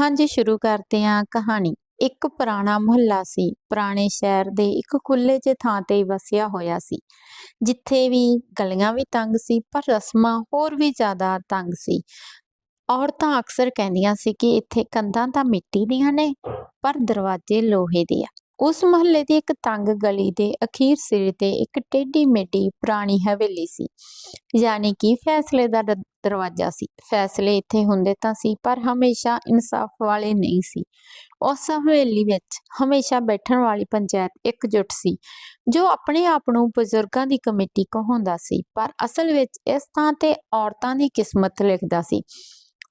ਹਾਂਜੀ, ਸ਼ੁਰੂ ਕਰਦੇ ਹਾਂ ਕਹਾਣੀ। ਇੱਕ ਪੁਰਾਣਾ ਮੁਹੱਲਾ ਸੀ। ਪੁਰਾਣੇ ਸ਼ਹਿਰ ਦੇ ਇੱਕ ਖੁੱਲੇ ਜਿਹੇ ਥਾਂ ਤੇ ਵਸਿਆ ਹੋਇਆ ਸੀ। ਜਿੱਥੇ ਵੀ ਗਲੀਆਂ ਵੀ ਤੰਗ ਸੀ, ਪਰ ਰਸਮਾਂ ਹੋਰ ਵੀ ਜ਼ਿਆਦਾ ਤੰਗ ਸੀ। ਔਰਤਾਂ ਅਕਸਰ ਕਹਿੰਦੀਆਂ ਸੀ ਕਿ ਇੱਥੇ ਕੰਧਾਂ ਤਾਂ ਮਿੱਟੀ ਦੀਆਂ ਨੇ, ਪਰ ਦਰਵਾਜ਼ੇ ਲੋਹੇ ਦੇ ਆ। ਉਸ ਮੁਹੱਲੇ ਦੀ ਇੱਕ ਤੰਗ ਗਲੀ ਦੇ ਅਖੀਰ ਸਿਰੇ ਤੇ ਇੱਕ ਟੇਢੀ ਮੇਢੀ ਪੁਰਾਣੀ ਹਵੇਲੀ ਸੀ, ਯਾਨੀ ਕਿ ਫੈਸਲੇ ਦਾ ਦ- ਦਰਵਾਜ਼ਾ ਸੀ। ਫੈਸਲੇ ਇੱਥੇ ਹੁੰਦੇ ਤਾਂ ਸੀ, ਪਰ ਹਮੇਸ਼ਾ ਇਨਸਾਫ ਵਾਲੇ ਨਹੀਂ ਸੀ। ਉਸ ਹਵੇਲੀ ਵਿੱਚ ਹਮੇਸ਼ਾ ਬੈਠਣ ਵਾਲੀ ਪੰਚਾਇਤ ਇਕਜੁੱਟ ਸੀ, ਜੋ ਆਪਣੇ ਆਪ ਨੂੰ ਬਜ਼ੁਰਗਾਂ ਦੀ ਕਮੇਟੀ ਕਹਾਉਂਦਾ ਸੀ, ਪਰ ਅਸਲ ਵਿੱਚ ਇਸ ਥਾਂ ਤੇ ਔਰਤਾਂ ਦੀ ਕਿਸਮਤ ਲਿਖਦਾ ਸੀ।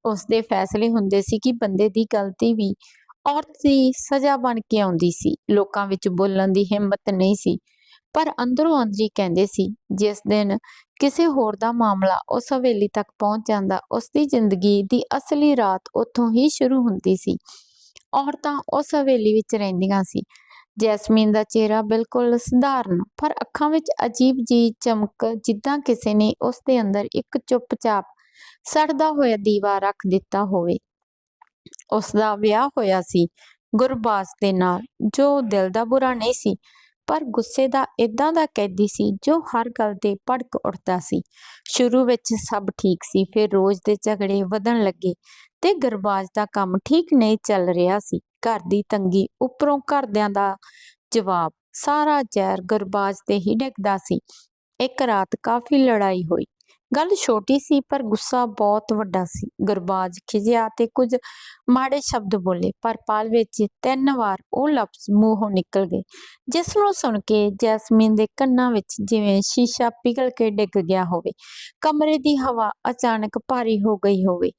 ਉਸ ਦੇ ਫੈਸਲੇ ਹੁੰਦੇ ਸੀ ਕਿ ਬੰਦੇ ਦੀ ਗਲਤੀ ਵੀ ਔਰਤ ਦੀ ਸਜ਼ਾ ਬਣ ਕੇ ਆਉਂਦੀ ਸੀ। ਲੋਕਾਂ ਵਿੱਚ ਬੋਲਣ ਦੀ ਹਿੰਮਤ ਨਹੀਂ ਸੀ, ਪਰ ਅੰਦਰੋਂ ਅੰਦਰੀ ਕਹਿੰਦੇ ਸੀ, ਜਿਸ ਦਿਨ ਕਿਸੇ ਹੋਰ ਦਾ ਮਾਮਲਾ ਉਸ ਹਵੇਲੀ ਤੱਕ ਪਹੁੰਚ ਜਾਂਦਾ ਉਸ ਦੀ ਜ਼ਿੰਦਗੀ ਦੀ ਅਸਲੀ ਰਾਤ ਉੱਥੋਂ ਹੀ ਸ਼ੁਰੂ ਹੁੰਦੀ ਸੀ। ਔਰਤਾਂ ਉਸ ਹਵੇਲੀ ਵਿੱਚ ਰਹਿੰਦੀਆਂ ਸੀ। ਜੈਸਮੀਨ ਦਾ ਚਿਹਰਾ ਬਿਲਕੁਲ ਸਧਾਰਨ, ਪਰ ਅੱਖਾਂ ਵਿੱਚ ਅਜੀਬ ਜੀ ਚਮਕ ਜਿੱਦਾਂ ਕਿਸੇ ਨੇ ਉਸ ਦੇ ਅੰਦਰ ਇੱਕ ਚੁੱਪਚਾਪ ਸੜਦਾ ਹੋਇਆ ਦੀਵਾ ਰੱਖ ਦਿੱਤਾ ਹੋਵੇ। ਉਸ ਦਾ ਵਿਆਹ ਹੋਇਆ ਸੀ ਗੁਰਬਾਜ਼ ਦੇ ਨਾਲ, ਜੋ ਦਿਲ ਦਾ ਬੁਰਾ ਨਹੀਂ ਸੀ, ਪਰ ਗੁੱਸੇ ਦਾ ਇਦਾਂ ਦਾ ਕੈਦੀ ਸੀ, ਜੋ ਹਰ ਗੱਲ ਤੇ ਭੜਕ ਉੱਠਦਾ ਸੀ। ਸ਼ੁਰੂ ਵਿੱਚ ਸਭ ਠੀਕ ਸੀ, ਫਿਰ ਰੋਜ਼ ਦੇ ਝਗੜੇ ਵਧਣ ਲੱਗੇ ਤੇ ਗਰਬਾਜ਼ ਦਾ ਕੰਮ ਠੀਕ ਨਹੀਂ ਚੱਲ ਰਿਹਾ ਸੀ। ਘਰ ਦੀ ਤੰਗੀ ਉੱਪਰੋਂ ਘਰਦਿਆਂ ਦਾ ਜਵਾਬ, ਸਾਰਾ ਜ਼ਹਿਰ ਗੁਰਬਾਜ਼ ਤੇ ਹੀ ਡਿੱਗਦਾ ਸੀ। ਇੱਕ ਰਾਤ ਕਾਫੀ ਲੜਾਈ ਹੋਈ। ਗੱਲ ਛੋਟੀ ਸੀ, ਪਰ ਗੁੱਸਾ ਬਹੁਤ ਵੱਡਾ ਸੀ। ਗੁਰਬਾਜ਼ ਖਿਜਿਆ ਤੇ ਕੁਝ ਮਾੜੇ ਸ਼ਬਦ ਬੋਲੇ, ਪਰ ਪਾਲ ਵਿੱਚ ਤਿੰਨ ਵਾਰ ਉਹ ਲਫ਼ਜ਼ ਮੂੰਹੋਂ ਨਿਕਲ ਗਏ। ਜਿਸ ਨੂੰ ਸੁਣ ਕੇ ਜੈਸਮੀਨ ਦੇ ਕੰਨਾਂ ਵਿੱਚ ਜਿਵੇਂ ਸ਼ੀਸ਼ਾ ਪਿਘਲ ਕੇ ਡਿੱਗ ਗਿਆ ਹੋਵੇ, ਕਮਰੇ ਦੀ ਹਵਾ ਅਚਾਨਕ ਭਾਰੀ ਹੋ ਗਈ ਹੋਵੇ।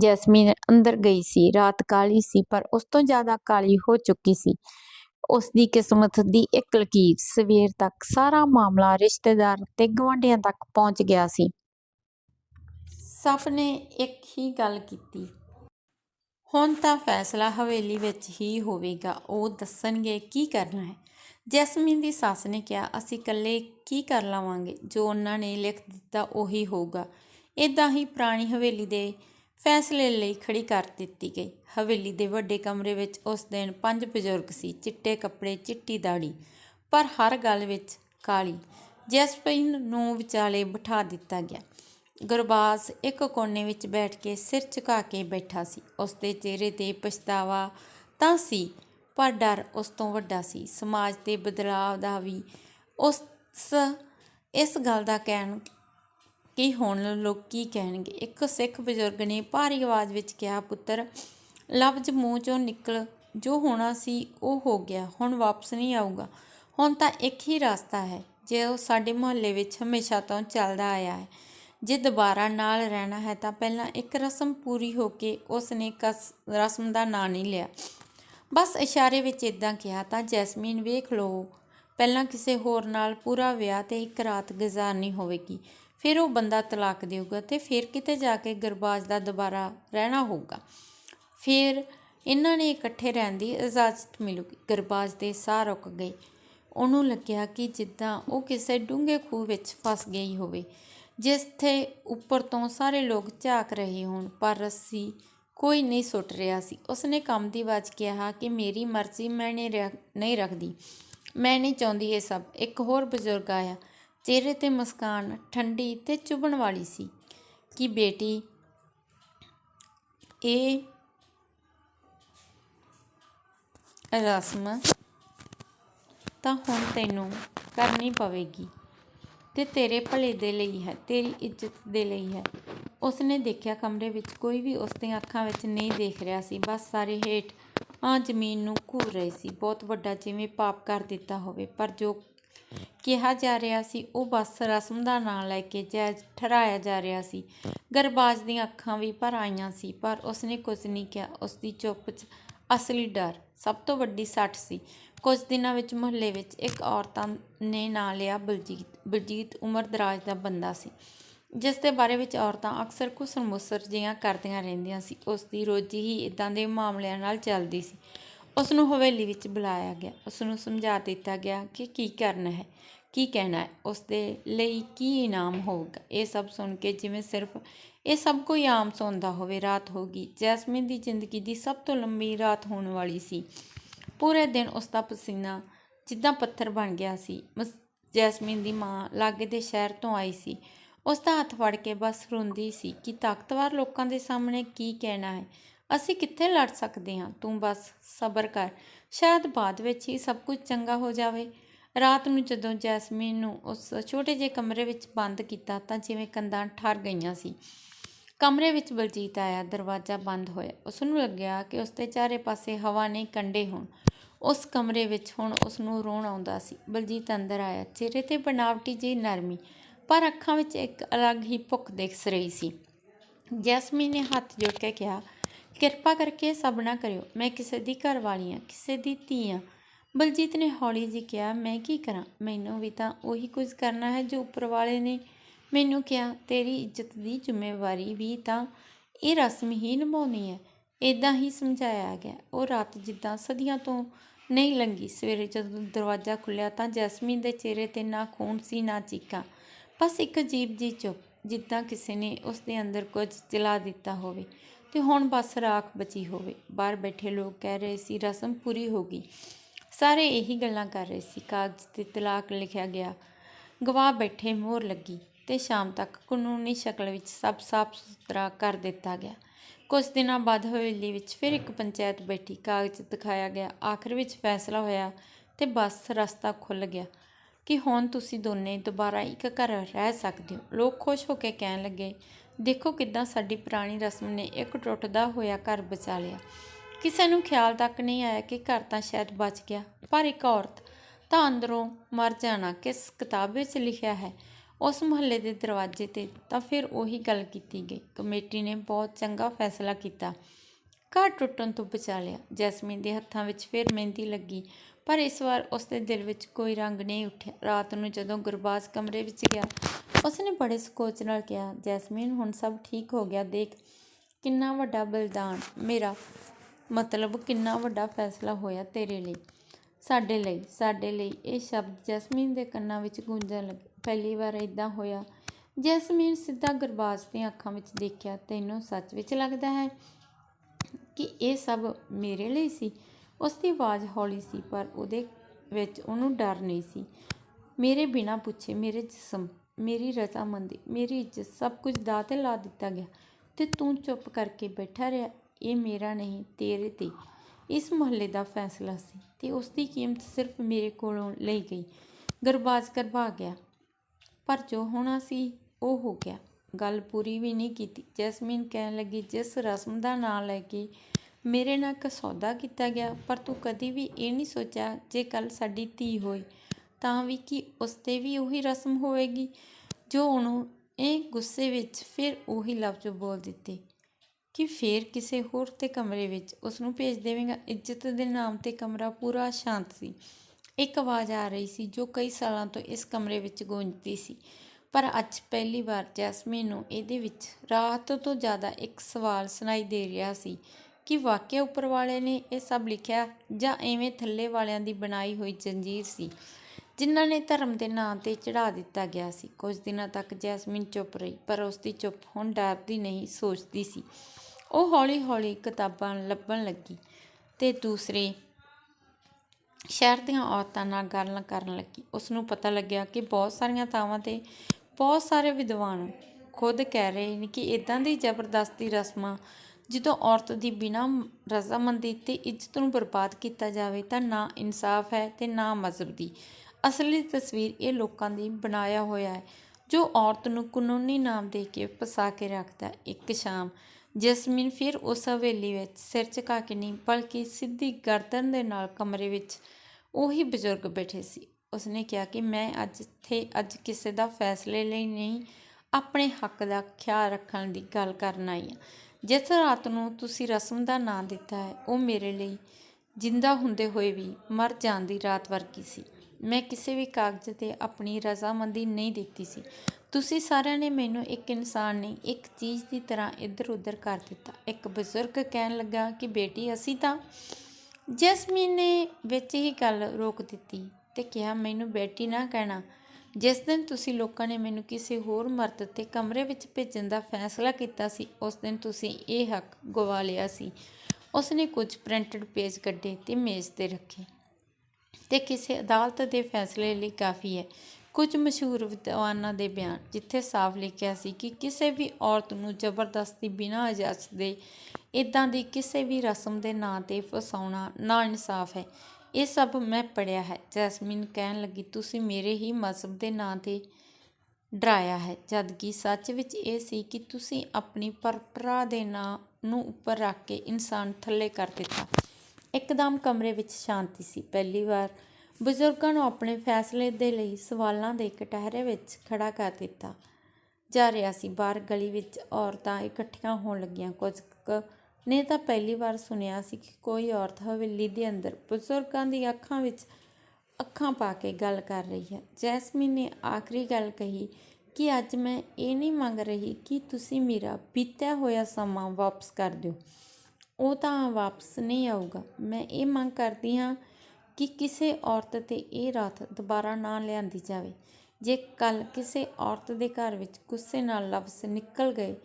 ਜੈਸਮੀਨ ਅੰਦਰ ਗਈ ਸੀ, ਰਾਤ ਕਾਲੀ ਸੀ, ਪਰ ਉਸ ਤੋਂ ਜ਼ਿਆਦਾ ਕਾਲੀ ਹੋ ਚੁੱਕੀ ਸੀ। ਉਸ ਦੀ ਕਿਸਮਤ ਦੀ ਇੱਕ ਲਕੀਰ ਸਵੇਰ ਤੱਕ ਸਾਰਾ ਮਾਮਲਾ ਰਿਸ਼ਤੇਦਾਰ ਤੇ ਗਵਾਂਢੀਆਂ ਤੱਕ ਪਹੁੰਚ ਗਿਆ ਸੀ। ਸਭ ਨੇ ਇੱਕ ਹੀ ਗੱਲ ਕੀਤੀ। ਹੁਣ ਤਾਂ ਫੈਸਲਾ ਹਵੇਲੀ ਵਿੱਚ ਹੀ ਹੋਵੇਗਾ, ਉਹ ਦੱਸਣਗੇ ਕੀ ਕਰਨਾ ਹੈ। ਜੈਸਮੀਨ ਦੀ ਸੱਸ ਨੇ ਕਿਹਾ, ਅਸੀਂ ਇਕੱਲੇ ਕੀ ਕਰ ਲਵਾਂਗੇ? ਜੋ ਉਹਨਾਂ ਨੇ ਲਿਖ ਦਿੱਤਾ ਉਹੀ ਹੋਊਗਾ। ਇਦਾਂ ਹੀ ਪੁਰਾਣੀ ਹਵੇਲੀ ਦੇ ਫੈਸਲੇ ਲਈ ਖੜੀ ਕਰ ਦਿੱਤੀ ਗਈ। ਹਵੇਲੀ ਦੇ ਵੱਡੇ ਕਮਰੇ ਵਿੱਚ ਉਸ ਦਿਨ ਪੰਜ ਬਜ਼ੁਰਗ ਸੀ, ਚਿੱਟੇ ਕੱਪੜੇ, ਚਿੱਟੀ ਦਾੜੀ ਪਰ ਹਰ ਗੱਲ ਵਿੱਚ ਕਾਲੀ। ਜੈਸਪੀਨ ਨੂੰ ਵਿਚਾਲੇ ਬਿਠਾ ਦਿੱਤਾ ਗਿਆ। ਗੁਰਬਾਜ਼ ਇੱਕ ਕੋਨੇ ਵਿੱਚ ਬੈਠ ਕੇ ਸਿਰ ਝੁਕਾ ਕੇ ਬੈਠਾ ਸੀ। ਉਸ ਦੇ ਚਿਹਰੇ ਤੇ ਪਛਤਾਵਾ ਤਾਂ ਸੀ, ਪਰ ਡਰ ਉਸ ਤੋਂ ਵੱਡਾ ਸੀ। ਸਮਾਜ ਤੇ ਬਦਲਾਅ ਦਾ ਵੀ ਉਸ, ਇਸ ਗੱਲ ਦਾ ਕਹਿਣ ਕਿ ਹੁਣ ਲੋਕ ਕੀ ਕਹਿਣਗੇ, ਇੱਕ ਸਿੱਖ ਬਜ਼ੁਰਗ ਨੇ ਭਾਰੀ ਆਵਾਜ਼ ਵਿੱਚ ਕਿਹਾ, ਪੁੱਤਰ, ਲਫ਼ਜ਼ ਮੂੰਹ ਚੋਂ ਨਿਕਲ, ਜੋ ਹੋਣਾ ਸੀ ਉਹ ਹੋ ਗਿਆ, ਹੁਣ ਵਾਪਸ ਨਹੀਂ ਆਊਗਾ। ਹੁਣ ਤਾਂ ਇੱਕ ਹੀ ਰਸਤਾ ਹੈ, ਜੇ ਉਹ ਸਾਡੇ ਮੁਹੱਲੇ ਵਿੱਚ ਹਮੇਸ਼ਾ ਤੋਂ ਚੱਲਦਾ ਆਇਆ ਹੈ। ਜੇ ਦੁਬਾਰਾ ਨਾਲ ਰਹਿਣਾ ਹੈ, ਤਾਂ ਪਹਿਲਾਂ ਇੱਕ ਰਸਮ ਪੂਰੀ ਹੋ ਕੇ ਉਸ ਨੇ ਕਸ, ਰਸਮ ਦਾ ਨਾਂ ਨਹੀਂ ਲਿਆ। ਬਸ ਇਸ਼ਾਰੇ ਵਿੱਚ ਇਦਾਂ ਕਿਹਾ, ਤਾਂ ਜੈਸਮੀਨ, ਵੇਖ ਲਓ, ਪਹਿਲਾਂ ਕਿਸੇ ਹੋਰ ਨਾਲ ਪੂਰਾ ਵਿਆਹ ਤੇ ਇੱਕ ਰਾਤ ਗੁਜ਼ਾਰਨੀ ਹੋਵੇਗੀ। ਫਿਰ ਉਹ ਬੰਦਾ ਤਲਾਕ ਦੇਊਗਾ ਤੇ ਫਿਰ ਕਿਤੇ ਜਾ ਕੇ ਗਰਬਾਜ ਦਾ ਦੁਬਾਰਾ ਰਹਿਣਾ ਹੋਊਗਾ। ਫਿਰ ਇਹਨਾਂ ਨੇ ਇਕੱਠੇ ਰਹਿਣ ਦੀ ਇਜਾਜ਼ਤ ਮਿਲੂਗੀ। ਗਰਬਾਜ ਦੇ ਸਾਹ ਰੁਕ ਗਏ। ਉਹਨੂੰ ਲੱਗਿਆ ਕਿ ਜਿੱਦਾਂ ਉਹ ਕਿਸੇ ਡੂੰਘੇ ਖੂਹ ਵਿੱਚ ਫਸ ਗਈ ਹੋਵੇ, ਜਿੱਥੇ ਉੱਪਰ ਤੋਂ ਸਾਰੇ ਲੋਕ ਝਾਕ ਰਹੇ ਹੋਣ, ਪਰ ਰੱਸੀ ਕੋਈ ਨਹੀਂ ਸੁੱਟ ਰਿਹਾ ਸੀ। ਉਸਨੇ ਕੰਮ ਦੀ ਆਵਾਜ਼ ਕਿਹਾ ਕਿ ਮੇਰੀ ਮਰਜ਼ੀ, ਮੈਂ ਨਹੀਂ ਰੱਖ- ਨਹੀਂ ਰੱਖਦੀ। ਮੈਂ ਨਹੀਂ ਚਾਹੁੰਦੀ ਇਹ ਸਭ। ਇੱਕ ਹੋਰ ਬਜ਼ੁਰਗ ਆਇਆ। ਚਿਹਰੇ ਤੇ ਮੁਸਕਾਨ ਠੰਡੀ ਤੇ ਚੁਭਣ ਵਾਲੀ ਸੀ ਕਿ ਬੇਟੀ, ਇਹ ਰਸਮ ਤਾਂ ਹੁਣ ਤੈਨੂੰ ਕਰਨੀ ਪਵੇਗੀ ਤੇ ਤੇਰੇ ਭਲੇ ਦੇ ਲਈ ਹੈ, ਤੇਰੀ ਇੱਜ਼ਤ ਦੇ ਲਈ ਹੈ। ਉਸਨੇ ਦੇਖਿਆ ਕਮਰੇ ਵਿੱਚ ਕੋਈ ਵੀ ਉਸ ਦੀਆਂ ਅੱਖਾਂ ਵਿੱਚ ਨਹੀਂ ਦੇਖ ਰਿਹਾ ਸੀ। ਬਸ ਸਾਰੇ ਹੇਠ ਆ ਜ਼ਮੀਨ ਨੂੰ ਘੂਰ ਰਹੇ ਸੀ। ਬਹੁਤ ਵੱਡਾ ਜਿਵੇਂ ਪਾਪ ਕਰ ਦਿੱਤਾ ਹੋਵੇ, ਪਰ ਜੋ ਕਿਹਾ ਜਾ ਰਿਹਾ ਸੀ, ਉਹ ਬਸ ਰਸਮ ਦਾ ਨਾਂ ਲੈ ਕੇ ਜਾਇਜ਼ ਠਹਿਰਾਇਆ ਜਾ ਰਿਹਾ ਸੀ। ਗਰਬਾਜ ਦੀਆਂ ਅੱਖਾਂ ਵੀ ਭਰ ਆਈਆਂ ਸੀ, ਪਰ ਉਸਨੇ ਕੁਝ ਨਹੀਂ ਕਿਹਾ। ਉਸਦੀ ਚੁੱਪ 'ਚ ਅਸਲੀ ਡਰ ਸਭ ਤੋਂ ਵੱਡੀ ਸੱਟ ਸੀ। ਕੁਝ ਦਿਨਾਂ ਵਿੱਚ ਮੁਹੱਲੇ ਵਿੱਚ ਇੱਕ ਔਰਤਾਂ ਨੇ ਨਾਂ ਲਿਆ ਬਲਜੀਤ ਬਲਜੀਤ ਉਮਰ ਦਰਾਜ ਦਾ ਬੰਦਾ ਸੀ, ਜਿਸ ਦੇ ਬਾਰੇ ਵਿੱਚ ਔਰਤਾਂ ਅਕਸਰ ਘੁਸਰ ਮੁਸਰ ਜਿਹੀਆਂ ਕਰਦੀਆਂ ਰਹਿੰਦੀਆਂ ਸੀ। ਉਸ ਦੀ ਰੋਜੀ ਹੀ ਇਦਾਂ ਦੇ ਮਾਮਲਿਆਂ ਨਾਲ ਚੱਲਦੀ ਸੀ। ਉਸ ਨੂੰ ਹਵੇਲੀ ਵਿੱਚ ਬੁਲਾਇਆ ਗਿਆ। ਉਸ ਨੂੰ ਸਮਝਾ ਦਿੱਤਾ ਗਿਆ ਕਿ ਕੀ ਕਰਨਾ ਹੈ, ਕੀ ਕਹਿਣਾ ਹੈ ਉਸ ਦੇ ਲਈ ਕੀ ਇਨਾਮ ਹੋਊਗਾ। ਇਹ ਸਭ ਸੁਣ ਕੇ ਜਿਵੇਂ ਸਿਰਫ ਇਹ ਸਭ ਕੋਈ ਆਮ ਸੌਂਦਾ ਹੋਵੇ, ਰਾਤ ਹੋ ਗਈ। ਜੈਸਮੀਨ ਦੀ ਜ਼ਿੰਦਗੀ ਦੀ ਸਭ ਤੋਂ ਲੰਬੀ ਰਾਤ ਹੋਣ ਵਾਲੀ ਸੀ। ਪੂਰੇ ਦਿਨ ਉਸ ਦਾ ਪਸੀਨਾ ਜਿੱਦਾਂ ਪੱਥਰ ਬਣ ਗਿਆ ਸੀ। ਮਸ- ਜੈਸਮੀਨ ਦੀ ਮਾਂ ਲਾਗੇ ਦੇ ਸ਼ਹਿਰ ਤੋਂ ਆਈ ਸੀ। ਉਸ ਦਾ ਹੱਥ ਫੜ ਕੇ ਬਸ ਰੋਂਦੀ ਸੀ ਕਿ ਤਾਕਤਵਰ ਲੋਕਾਂ ਦੇ ਸਾਹਮਣੇ ਕੀ ਕਹਿਣਾ ਹੈ। ਅਸੀਂ ਕਿੱਥੇ ਲੜ ਸਕਦੇ ਹਾਂ? ਤੂੰ ਬਸ ਸਬਰ ਕਰ। ਸ਼ਾਇਦ ਬਾਅਦ ਵਿੱਚ ਹੀ ਸਭ ਕੁਝ ਚੰਗਾ ਹੋ ਜਾਵੇ। ਰਾਤ ਨੂੰ ਜਦੋਂ ਜੈਸਮੀਨ ਨੂੰ ਉਸ ਛੋਟੇ ਜਿਹੇ ਕਮਰੇ ਵਿੱਚ ਬੰਦ ਕੀਤਾ ਤਾਂ ਜਿਵੇਂ ਕੰਧਾਂ ਠਰ ਗਈਆਂ ਸੀ। ਕਮਰੇ ਵਿੱਚ ਬਲਜੀਤ ਆਇਆ, ਦਰਵਾਜ਼ਾ ਬੰਦ ਹੋਇਆ। ਉਸ ਨੂੰ ਲੱਗਿਆ ਕਿ ਉਸ ਦੇ ਚਾਰੇ ਪਾਸੇ ਹਵਾ ਨਹੀਂ ਕੰਡੇ ਹੋਣ। ਉਸ ਕਮਰੇ ਵਿੱਚ ਹੁਣ ਉਸ ਨੂੰ ਰੋਣ ਆਉਂਦਾ ਸੀ। ਬਲਜੀਤ ਅੰਦਰ ਆਇਆ। ਚਿਹਰੇ ਤੇ ਬਣਾਵਟੀ ਜਿਹੀ ਨਰਮੀ, ਪਰ ਅੱਖਾਂ ਵਿੱਚ ਇੱਕ ਅਲੱਗ ਹੀ ਭੁੱਖ ਦਿਖ ਰਹੀ ਸੀ। ਜੈਸਮੀਨ ਨੇ ਹੱਥ ਜੋੜ ਕੇ ਕਿਹਾ ਕਿਰਪਾ ਕਰਕੇ ਸਭ ਨਾ ਕਰਿਓ। ਮੈਂ ਕਿਸੇ ਦੀ ਘਰ ਵਾਲੀ ਹਾਂ, ਕਿਸੇ ਦੀ ਧੀ ਹਾਂ। ਬਲਜੀਤ ਨੇ ਹੌਲੀ ਜਿਹੀ ਕਿਹਾ, ਮੈਂ ਕੀ ਕਰਾਂ? ਮੈਨੂੰ ਵੀ ਤਾਂ ਉਹੀ ਕੁਝ ਕਰਨਾ ਹੈ ਜੋ ਉੱਪਰ ਵਾਲੇ ਨੇ। ਮੈਨੂੰ ਕਿਹਾ, ਤੇਰੀ ਇੱਜ਼ਤ ਦੀ ਜ਼ਿੰਮੇਵਾਰੀ ਵੀ ਤਾਂ ਇਹ ਰਸਮ ਹੀ ਨਿਭਾਉਣੀ ਹੈ। ਇਦਾਂ ਹੀ ਸਮਝਾਇਆ ਗਿਆ। ਉਹ ਰਾਤ ਜਿੱਦਾਂ ਸਦੀਆਂ ਤੋਂ ਨਹੀਂ ਲੰਗੀ ਸਵੇਰੇ ਜਦੋਂ ਦਰਵਾਜ਼ਾ ਖੁੱਲਿਆ ਤਾਂ ਜੈਸਮੀਨ ਦੇ ਚਿਹਰੇ ਤੇ ਨਾ ਖੂਨ ਸੀ, ਨਾ ਚੀਕਾਂ। ਬਸ ਇੱਕ ਅਜੀਬ ਜੀ ਚੁੱਪ, ਜਿੱਦਾਂ ਕਿਸੇ ਨੇ ਉਸ ਦੇ ਅੰਦਰ ਕੁਝ ਜਲਾ ਦਿੱਤਾ ਹੋਵੇ। ਤੇ ਹੁਣ ਬਸ ਰਾਖ ਬਚੀ ਹੋਵੇ। ਬਾਹਰ ਬੈਠੇ ਲੋਕ ਕਹਿ ਰਹੇ ਸੀ, ਰਸਮ ਪੂਰੀ ਹੋ ਗਈ। ਸਾਰੇ ਇਹੀ ਗੱਲਾਂ ਕਰ ਰਹੇ ਸੀ। ਕਾਗਜ਼ ਤੇ ਤਲਾਕ ਲਿਖਿਆ ਗਿਆ। ਗਵਾਹ ਬੈਠੇ ਮੋਹਰ ਲੱਗੀ ਤੇ ਸ਼ਾਮ ਤੱਕ ਕਾਨੂੰਨੀ ਸ਼ਕਲ ਵਿੱਚ ਸਭ ਸਾਫ਼ ਸੁਥਰਾ ਕਰ ਦਿੱਤਾ ਗਿਆ। ਕੁਝ ਦਿਨਾਂ ਬਾਅਦ ਹਵੇਲੀ ਵਿੱਚ ਫਿਰ ਇੱਕ ਪੰਚਾਇਤ ਬੈਠੀ। ਕਾਗਜ਼ ਦਿਖਾਇਆ ਗਿਆ। ਆਖਰ ਵਿੱਚ ਫੈਸਲਾ ਹੋਇਆ ਤੇ ਬਸ ਰਸਤਾ ਖੁੱਲ ਗਿਆ। ਕਿ ਹੁਣ ਤੁਸੀਂ ਦੋਨੇ ਦੁਬਾਰਾ ਇੱਕ ਘਰ ਰਹਿ ਸਕਦੇ ਹੋ। ਲੋਕ ਖੁਸ਼ ਹੋ ਕੇ ਕਹਿਣ ਲੱਗੇ, ਦੇਖੋ ਕਿੱਦਾਂ ਸਾਡੀ ਪੁਰਾਣੀ ਰਸਮ ਨੇ ਇੱਕ ਟੁੱਟਦਾ ਹੋਇਆ ਘਰ ਬਚਾ ਲਿਆ। ਕਿਸੇ ਨੂੰ ਖਿਆਲ ਤੱਕ ਨਹੀਂ ਆਇਆ ਕਿ ਘਰ ਤਾਂ ਸ਼ਾਇਦ ਬਚ ਗਿਆ। ਪਰ ਇੱਕ ਔਰਤ ਤਾਂ ਅੰਦਰੋਂ ਮਰ ਜਾਣਾ ਕਿਸ ਕਿਤਾਬ ਵਿੱਚ ਲਿਖਿਆ ਹੈ? ਉਸ ਮੁਹੱਲੇ ਦੇ ਦਰਵਾਜ਼ੇ ਤੇ ਤਾਂ ਫਿਰ ਉਹੀ ਗੱਲ ਕੀਤੀ ਗਈ। ਕਮੇਟੀ ਨੇ ਬਹੁਤ ਚੰਗਾ ਫੈਸਲਾ ਕੀਤਾ। ਘਰ ਟੁੱਟਣ ਤੋਂ ਬਚਾ ਲਿਆ। ਜੈਸਮੀਨ ਦੇ ਹੱਥਾਂ ਵਿੱਚ ਫਿਰ ਮਹਿੰਦੀ ਲੱਗੀ। ਪਰ ਇਸ ਵਾਰ ਉਸ ਦੇ ਦਿਲ ਵਿੱਚ ਕੋਈ ਰੰਗ ਨਹੀਂ ਉੱਠਿਆ। ਰਾਤ ਨੂੰ ਜਦੋਂ ਗੁਰਬਾਜ਼ ਕਮਰੇ ਵਿੱਚ ਗਿਆ ਉਸ ਨੇ ਬੜੇ ਸਕੋਚ ਨਾਲ ਕਿਹਾ, ਜੈਸਮੀਨ, ਹੁਣ ਸਭ ਠੀਕ ਹੋ ਗਿਆ, ਦੇਖ ਕਿੰਨਾ ਵੱਡਾ ਬਲਿਦਾਨ। ਮੇਰਾ ਮਤਲਬ ਕਿੰਨਾ ਵੱਡਾ ਫੈਸਲਾ ਹੋਇਆ ਤੇਰੇ ਲਈ, ਸਾਡੇ ਲਈ ਸਾਡੇ ਲਈ। ਇਹ ਸ਼ਬਦ ਜੈਸਮੀਨ ਦੇ ਕੰਨਾਂ ਵਿੱਚ ਗੂੰਜਣ ਲੱਗੇ ਪਹਿਲੀ ਵਾਰ ਇਦਾਂ ਹੋਇਆ। ਜੈਸਮੀਨ ਸਿੱਧਾ ਗੁਰਬਾਜ਼ ਦੀਆਂ ਅੱਖਾਂ ਵਿੱਚ ਦੇਖਿਆ। ਤੈਨੂੰ ਸੱਚ ਵਿੱਚ ਲੱਗਦਾ ਹੈ ਕਿ ਇਹ ਸਭ ਮੇਰੇ ਲਈ ਸੀ? ਉਸ ਦੀ ਆਵਾਜ਼ ਹੌਲੀ ਸੀ, ਪਰ ਉਹਦੇ ਵਿੱਚ ਉਹਨੂੰ ਡਰ ਨਹੀਂ ਸੀ। ਮੇਰੇ ਬਿਨਾਂ ਪੁੱਛੇ, ਮੇਰੇ ਜਿਸਮ, ਮੇਰੀ ਰਜ਼ਾਮੰਦੀ, ਮੇਰੀ ਇੱਜ਼ਤ, ਸਭ ਕੁਝ ਦਾਅ ਤੇ ਲਾ ਦਿੱਤਾ ਗਿਆ ਤੇ ਤੂੰ ਚੁੱਪ ਕਰਕੇ ਬੈਠਾ ਰਿਹਾ, ਇਹ ਮੇਰਾ ਨਹੀਂ, ਤੇਰੇ ਤੇ। ਇਸ ਮੁਹੱਲੇ ਦਾ ਫੈਸਲਾ ਸੀ ਤੇ ਉਸ ਦੀ ਕੀਮਤ ਸਿਰਫ ਮੇਰੇ ਕੋਲੋਂ ਲਈ ਗਈ। ਗਰਬਾਜ਼ ਕਰਵਾ ਗਿਆ। ਪਰ ਜੋ ਹੋਣਾ ਸੀ, ਉਹ ਹੋ ਗਿਆ। ਗੱਲ ਪੂਰੀ ਵੀ ਨਹੀਂ ਕੀਤੀ। ਜੈਸਮੀਨ ਕਹਿਣ ਲੱਗੀ, ਜਿਸ ਰਸਮ ਦਾ ਨਾਂ ਲੈ ਕੇ ਮੇਰੇ ਨਾਲ ਇੱਕ ਸੌਦਾ ਕੀਤਾ ਗਿਆ, ਪਰ ਤੂੰ ਕਦੀ ਵੀ ਇਹ ਨਹੀਂ ਸੋਚਿਆ ਜੇ ਕੱਲ ਸਾਡੀ ਧੀ ਹੋਈ ਤਾਂ ਵੀ ਕੀ ਉਸ ਤੇ ਵੀ ਉਹੀ ਰਸਮ ਹੋਵੇਗੀ? ਜੋ ਉਹਨੂੰ ਇਹ ਗੁੱਸੇ ਵਿੱਚ ਫਿਰ ਉਹੀ ਲਫ਼ਜ਼ ਬੋਲ ਦਿੱਤੇ ਕਿ ਫੇਰ ਕਿਸੇ ਹੋਰ ਤੇ ਕਮਰੇ ਵਿੱਚ ਉਸ ਨੂੰ ਭੇਜ ਦੇਵੇਂਗਾ। ਇੱਜ਼ਤ ਦੇ ਨਾਮ ਤੇ ਕਮਰਾ ਪੂਰਾ ਸ਼ਾਂਤ ਸੀ। ਇੱਕ ਆਵਾਜ਼ ਆ ਰਹੀ ਸੀ ਜੋ ਕਈ ਸਾਲਾਂ ਤੋਂ ਇਸ ਕਮਰੇ ਵਿੱਚ ਗੂੰਜਦੀ ਸੀ। ਪਰ ਅੱਜ ਪਹਿਲੀ ਵਾਰ ਜੈਸਮੀਨ ਨੂੰ ਇਹਦੇ ਵਿੱਚ ਰਾਤ ਤੋਂ ਜ਼ਿਆਦਾ ਇੱਕ ਸਵਾਲ ਸੁਣਾਈ ਦੇ ਰਿਹਾ ਸੀ ਕਿ ਵਾਕਿਆ ਉੱਪਰ ਵਾਲੇ ਨੇ ਇਹ ਸਭ ਲਿਖਿਆ ਜਾਂ ਐਵੇਂ ਥੱਲੇ ਵਾਲਿਆਂ ਦੀ ਬਣਾਈ ਹੋਈ ਜੰਜੀਰ ਸੀ, ਜਿਨ੍ਹਾਂ ਨੇ ਧਰਮ ਦੇ ਨਾਂ ਤੇ ਚੜਾ ਦਿੱਤਾ ਗਿਆ ਸੀ। ਕੁਝ ਦਿਨਾਂ ਤੱਕ ਜੈਸਮੀਨ ਚੁੱਪ ਰਹੀ, ਪਰ ਉਸ ਦੀ ਚੁੱਪ ਹੁਣ ਡਰਦੀ ਨਹੀਂ ਸੋਚਦੀ ਸੀ। ਉਹ ਹੌਲੀ-ਹੌਲੀ ਕਿਤਾਬਾਂ ਲੱਭਣ ਲੱਗੀ ਤੇ ਦੂਸਰੇ ਸ਼ਹਿਰ ਦੀਆਂ ਔਰਤਾਂ ਨਾਲ ਗੱਲ ਕਰਨ ਲੱਗੀ। ਉਸ ਨੂੰ ਪਤਾ ਲੱਗਿਆ ਕਿ ਬਹੁਤ ਸਾਰੀਆਂ ਥਾਵਾਂ ਤੇ ਬਹੁਤ ਸਾਰੇ ਵਿਦਵਾਨ ਖੁਦ ਕਹਿ ਰਹੇ ਨੇ ਕਿ ਇਦਾਂ ਦੀ ਜ਼ਬਰਦਸਤੀ ਰਸਮਾਂ ਜਦੋਂ ਔਰਤ ਦੀ ਬਿਨਾਂ ਰਜ਼ਾਮੰਦੀ ਅਤੇ ਇੱਜ਼ਤ ਨੂੰ ਬਰਬਾਦ ਕੀਤਾ ਜਾਵੇ ਤਾਂ ਨਾ ਇਨਸਾਫ ਹੈ ਅਤੇ ਨਾ ਮਜ਼ਹਬ ਦੀ। ਅਸਲੀ ਤਸਵੀਰ ਇਹ ਲੋਕਾਂ ਦੀ ਬਣਾਇਆ ਹੋਇਆ ਹੈ, ਜੋ ਔਰਤ ਨੂੰ ਕਾਨੂੰਨੀ ਨਾਮ ਦੇ ਕੇ ਫਸਾ ਕੇ ਰੱਖਦਾ ਇੱਕ ਸ਼ਾਮ, ਜਸਮੀਨ ਫਿਰ ਉਸ ਹਵੇਲੀ ਵਿੱਚ ਸਿਰ ਝੁਕਾ ਕੇ ਨਹੀਂ, ਬਲਕਿ ਸਿੱਧੀ ਗਰਦਨ ਦੇ ਨਾਲ ਕਮਰੇ ਵਿੱਚ ਉਹੀ ਬਜ਼ੁਰਗ ਬੈਠੇ ਸੀ। ਉਸਨੇ ਕਿਹਾ ਕਿ ਮੈਂ ਅੱਜ ਇੱਥੇ, ਅੱਜ ਕਿਸੇ ਦਾ ਫੈਸਲੇ ਲਈ ਨਹੀਂ, ਆਪਣੇ ਹੱਕ ਦਾ ਖਿਆਲ ਰੱਖਣ ਦੀ ਗੱਲ ਕਰਨ ਆਈ ਹਾਂ। ਜਿਸ ਰਾਤ ਨੂੰ ਤੁਸੀਂ ਰਸਮ ਦਾ ਨਾਂ ਦਿੱਤਾ ਹੈ, ਉਹ ਮੇਰੇ ਲਈ ਜਿੰਦਾ ਹੁੰਦੇ ਹੋਏ ਵੀ ਮਰ ਜਾਣ ਦੀ ਰਾਤ ਵਰਗੀ ਸੀ। ਮੈਂ ਕਿਸੇ ਵੀ ਕਾਗਜ਼ ਤੇ ਆਪਣੀ ਰਜ਼ਾਮੰਦੀ ਨਹੀਂ ਦਿੱਤੀ ਸੀ। ਤੁਸੀਂ ਸਾਰਿਆਂ ਨੇ ਮੈਨੂੰ ਇੱਕ ਇਨਸਾਨ ਨਹੀਂ, ਇੱਕ ਚੀਜ਼ ਦੀ ਤਰ੍ਹਾਂ ਇੱਧਰ ਉੱਧਰ ਕਰ ਦਿੱਤਾ। ਇੱਕ ਬਜ਼ੁਰਗ ਕਹਿਣ ਲੱਗਾ ਕਿ, ਬੇਟੀ, ਅਸੀਂ ਤਾਂ ਜੈਸਮੀਨ ਨੇ ਵਿੱਚ ਹੀ ਗੱਲ ਰੋਕ ਦਿੱਤੀ ਤੇ ਕਿਹਾ, ਮੈਨੂੰ ਬੇਟੀ ਨਾ ਕਹਿਣਾ। ਜਿਸ ਦਿਨ ਤੁਸੀਂ ਲੋਕਾਂ ਨੇ ਮੈਨੂੰ ਕਿਸੇ ਹੋਰ ਮਰਦ ਤੇ ਕਮਰੇ ਵਿੱਚ ਭੇਜਣ ਦਾ ਫੈਸਲਾ ਕੀਤਾ ਸੀ, ਉਸ ਦਿਨ ਤੁਸੀਂ ਇਹ ਹੱਕ ਗਵਾ ਲਿਆ ਸੀ। ਉਸਨੇ ਕੁਝ ਪ੍ਰਿੰਟਡ ਪੇਜ ਕੱਢੇ ਤੇ ਮੇਜ਼ ਤੇ ਰੱਖੇ। ਤੇ ਕਿਸੇ ਅਦਾਲਤ ਦੇ ਫੈਸਲੇ ਲਈ ਕਾਫੀ ਹੈ। ਕੁਝ ਮਸ਼ਹੂਰ ਵਿਦਵਾਨਾਂ ਦੇ ਬਿਆਨ ਜਿੱਥੇ ਸਾਫ਼ ਲਿਖਿਆ ਸੀ ਕਿ ਕਿਸੇ ਵੀ ਔਰਤ ਨੂੰ ਜ਼ਬਰਦਸਤੀ ਬਿਨਾਂ ਇਜਾਜ਼ਤ ਦੇ ਇਦਾਂ ਦੀ ਕਿਸੇ ਵੀ ਰਸਮ ਦੇ ਨਾਂ ਤੇ ਫਸਾਉਣਾ ਨਾ ਇਨਸਾਫ ਹੈ। ਇਹ ਸਭ ਮੈਂ ਪੜਿਆ ਹੈ। ਜੈਸਮੀਨ ਕਹਿਣ ਲੱਗੀ, ਤੁਸੀਂ ਮੇਰੇ ਹੀ ਮਜ਼ਹਬ ਦੇ ਨਾਂ ਤੇ ਡਰਾਇਆ ਹੈ। ਜਦਕਿ ਸੱਚ ਵਿੱਚ ਇਹ ਸੀ ਕਿ ਤੁਸੀਂ ਆਪਣੀ ਪਰਪਰਾ ਦੇ ਨਾਂ ਨੂੰ ਉੱਪਰ ਰੱਖ ਕੇ ਇਨਸਾਨ ਥੱਲੇ ਕਰ ਦਿੱਤਾ। ਇੱਕਦਮ ਕਮਰੇ ਵਿੱਚ ਸ਼ਾਂਤੀ ਸੀ। ਪਹਿਲੀ ਵਾਰ ਬਜ਼ੁਰਗਾਂ ਨੂੰ ਆਪਣੇ ਫੈਸਲੇ ਦੇ ਲਈ ਸਵਾਲਾਂ ਦੇ ਕਟਹਿਰੇ ਵਿੱਚ ਖੜਾ ਕਰ ਦਿੱਤਾ ਜਾ ਰਿਹਾ ਸੀ। ਬਾਹਰ ਗਲੀ ਵਿੱਚ ਔਰਤਾਂ ਇਕੱਠੀਆਂ ਹੋਣ ਲੱਗੀਆਂ। ਕੁਝ ਕੁ ਨੇ ਤਾਂ ਪਹਿਲੀ ਵਾਰ ਸੁਣਿਆ ਸੀ ਕਿ ਕੋਈ ਔਰਤ ਹਵੇਲੀ ਦੇ ਅੰਦਰ ਬਜ਼ੁਰਗਾਂ ਦੀ ਅੱਖਾਂ ਵਿੱਚ ਅੱਖਾਂ ਪਾ ਕੇ ਗੱਲ ਕਰ ਰਹੀ ਹੈ। ਜੈਸਮੀਨ ਨੇ ਆਖਰੀ ਗੱਲ ਕਹੀ ਕਿ ਅੱਜ ਮੈਂ ਇਹ ਨਹੀਂ ਮੰਗ ਰਹੀ ਕਿ ਤੁਸੀਂ ਮੇਰਾ ਬੀਤਿਆ ਹੋਇਆ ਸਮਾਂ ਵਾਪਸ ਕਰ ਦਿਓ। ਉਹ ਤਾਂ ਵਾਪਸ ਨਹੀਂ ਆਊਗਾ। ਮੈਂ ਇਹ ਮੰਗ ਕਰਦੀ ਹਾਂ ਕਿ ਕਿਸੇ ਔਰਤ ਤੇ ਇਹ ਰਾਤ ਦੁਬਾਰਾ ਨਾ ਲਿਆਂਦੀ ਜਾਵੇ। ਜੇ ਕੱਲ ਕਿਸੇ ਔਰਤ ਦੇ ਘਰ ਵਿੱਚ ਗੁੱਸੇ ਨਾਲ ਲਫ਼ਜ਼ ਨਿਕਲ ਗਏ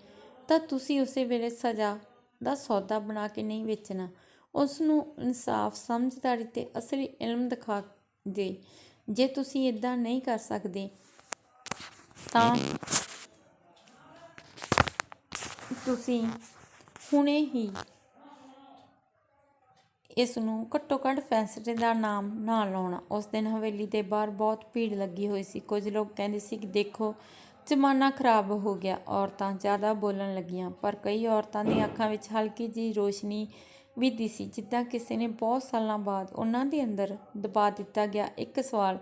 ਤਾਂ ਤੁਸੀਂ ਉਸੇ ਵੇਲੇ ਸਜ਼ਾ ਦਾ ਸੌਦਾ ਬਣਾ ਕੇ ਨਹੀਂ ਵੇਚਣਾ। ਉਸ ਨੂੰ ਇਨਸਾਫ, ਸਮਝਦਾਰੀ ਤੇ ਅਸਲੀ ਇਲਮ ਦਿਖਾ ਦੇ। ਜੇ ਤੁਸੀਂ ਇਦਾਂ ਨਹੀਂ ਕਰ ਸਕਦੇ, ਤਾਂ ਤੁਸੀਂ ਹੁਣੇ ਹੀ ਇਸ ਨੂੰ ਘੱਟੋ ਘੱਟ ਫੈਸਲੇ ਦਾ ਨਾਮ ਨਾ ਲਾਉਣਾ। ਉਸ ਦਿਨ ਹਵੇਲੀ ਦੇ ਬਾਹਰ ਬਹੁਤ ਭੀੜ ਲੱਗੀ ਹੋਈ ਸੀ। ਕੁਝ ਲੋਕ ਕਹਿੰਦੇ ਸੀ ਕਿ ਦੇਖੋ ਜ਼ਮਾਨਾ ਖਰਾਬ ਹੋ ਗਿਆ। ਔਰਤਾਂ ਜ਼ਿਆਦਾ ਬੋਲਣ ਲੱਗੀਆਂ, ਪਰ ਕਈ ਔਰਤਾਂ ਦੀਆਂ ਅੱਖਾਂ ਵਿੱਚ ਹਲਕੀ ਜਿਹੀ ਰੋਸ਼ਨੀ ਵੀ ਦਿਸੀ ਜਿੱਦਾਂ ਕਿਸੇ ਨੇ ਬਹੁਤ ਸਾਲਾਂ ਬਾਅਦ ਉਹਨਾਂ ਦੇ ਅੰਦਰ ਦਬਾ ਦਿੱਤਾ ਗਿਆ ਇੱਕ ਸਵਾਲ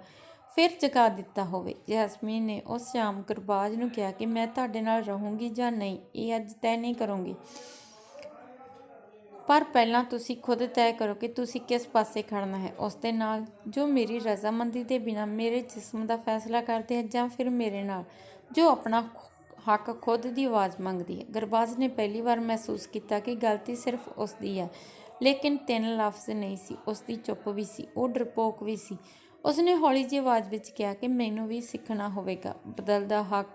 ਫਿਰ ਜਗਾ ਦਿੱਤਾ ਹੋਵੇ। ਜੈਸਮੀਨ ਨੇ ਉਸ ਸ਼ਾਮ ਗੁਰਬਾਜ ਨੂੰ ਕਿਹਾ ਕਿ ਮੈਂ ਤੁਹਾਡੇ ਨਾਲ ਰਹੂੰਗੀ ਜਾਂ ਨਹੀਂ, ਇਹ ਅੱਜ ਤੈਅ ਨਹੀਂ ਕਰੂੰਗੀ। ਪਰ ਪਹਿਲਾਂ ਤੁਸੀਂ ਖੁਦ ਤੈਅ ਕਰੋ ਕਿ ਤੁਸੀਂ ਕਿਸ ਪਾਸੇ ਖੜਨਾ ਹੈ। ਉਸ ਦੇ ਨਾਲ ਜੋ ਮੇਰੀ ਰਜ਼ਾਮੰਦੀ ਦੇ ਬਿਨਾ ਮੇਰੇ ਜਿਸਮ ਦਾ ਫੈਸਲਾ ਕਰਦੇ ਹੈ ਜਾਂ ਫਿਰ ਮੇਰੇ ਨਾਲ ਜੋ ਆਪਣਾ ਹੱਕ ਖੁਦ ਦੀ ਆਵਾਜ਼ ਮੰਗਦੀ ਹੈ। ਗਰਬਾਜ਼ ਨੇ ਪਹਿਲੀ ਵਾਰ ਮਹਿਸੂਸ ਕੀਤਾ ਕਿ ਗਲਤੀ ਸਿਰਫ ਉਸ ਦੀ ਹੈ, ਲੇਕਿਨ ਤਿੰਨ ਲਫ਼ਜ਼ ਨਹੀਂ ਸੀ, ਉਸ ਦੀ ਚੁੱਪ ਵੀ ਸੀ, ਉਹ ਡਰਪੋਕ ਵੀ ਸੀ। ਉਸਨੇ ਹੌਲੀ ਜਿਹੀ ਆਵਾਜ਼ ਵਿੱਚ ਕਿਹਾ ਕਿ ਮੈਨੂੰ ਵੀ ਸਿੱਖਣਾ ਹੋਵੇਗਾ, ਬਦਲਦਾ ਹੱਕ।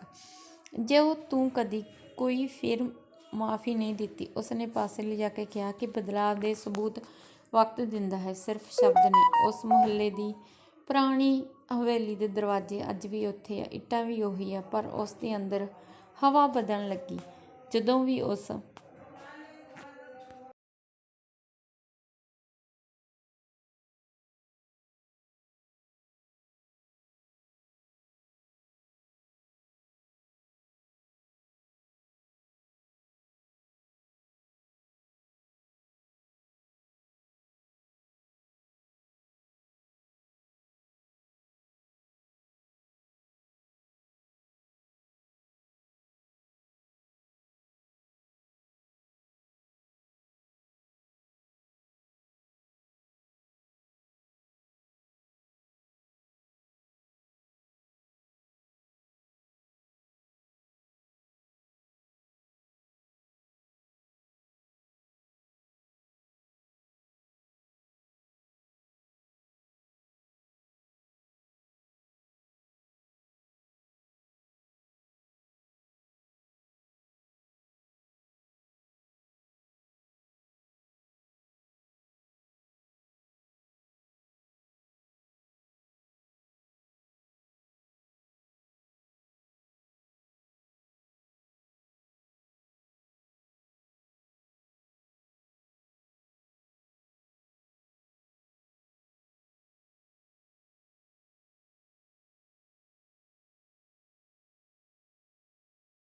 ਜੇ ਉਹ ਤੂੰ ਕਦੀ ਕੋਈ ਫਿਰ ਮਾਫੀ ਨਹੀਂ ਦਿੱਤੀ। ਉਸਨੇ ਪਾਸੇ ਲਿਜਾ ਕੇ ਕਿਹਾ ਕਿ ਬਦਲਾਅ ਦੇ ਸਬੂਤ ਵਕਤ ਦਿੰਦਾ ਹੈ, ਸਿਰਫ ਸ਼ਬਦ ਨਹੀਂ ਉਸ ਮੁਹੱਲੇ ਦੀ ਪੁਰਾਣੀ ਹਵੇਲੀ ਦੇ ਦਰਵਾਜ਼ੇ ਅੱਜ ਵੀ ਉੱਥੇ ਆ, ਇੱਟਾਂ ਵੀ ਉਹੀ ਆ, ਪਰ ਉਸ ਦੇ ਅੰਦਰ ਹਵਾ ਬਦਲਣ ਲੱਗੀ। ਜਦੋਂ ਵੀ ਉਸ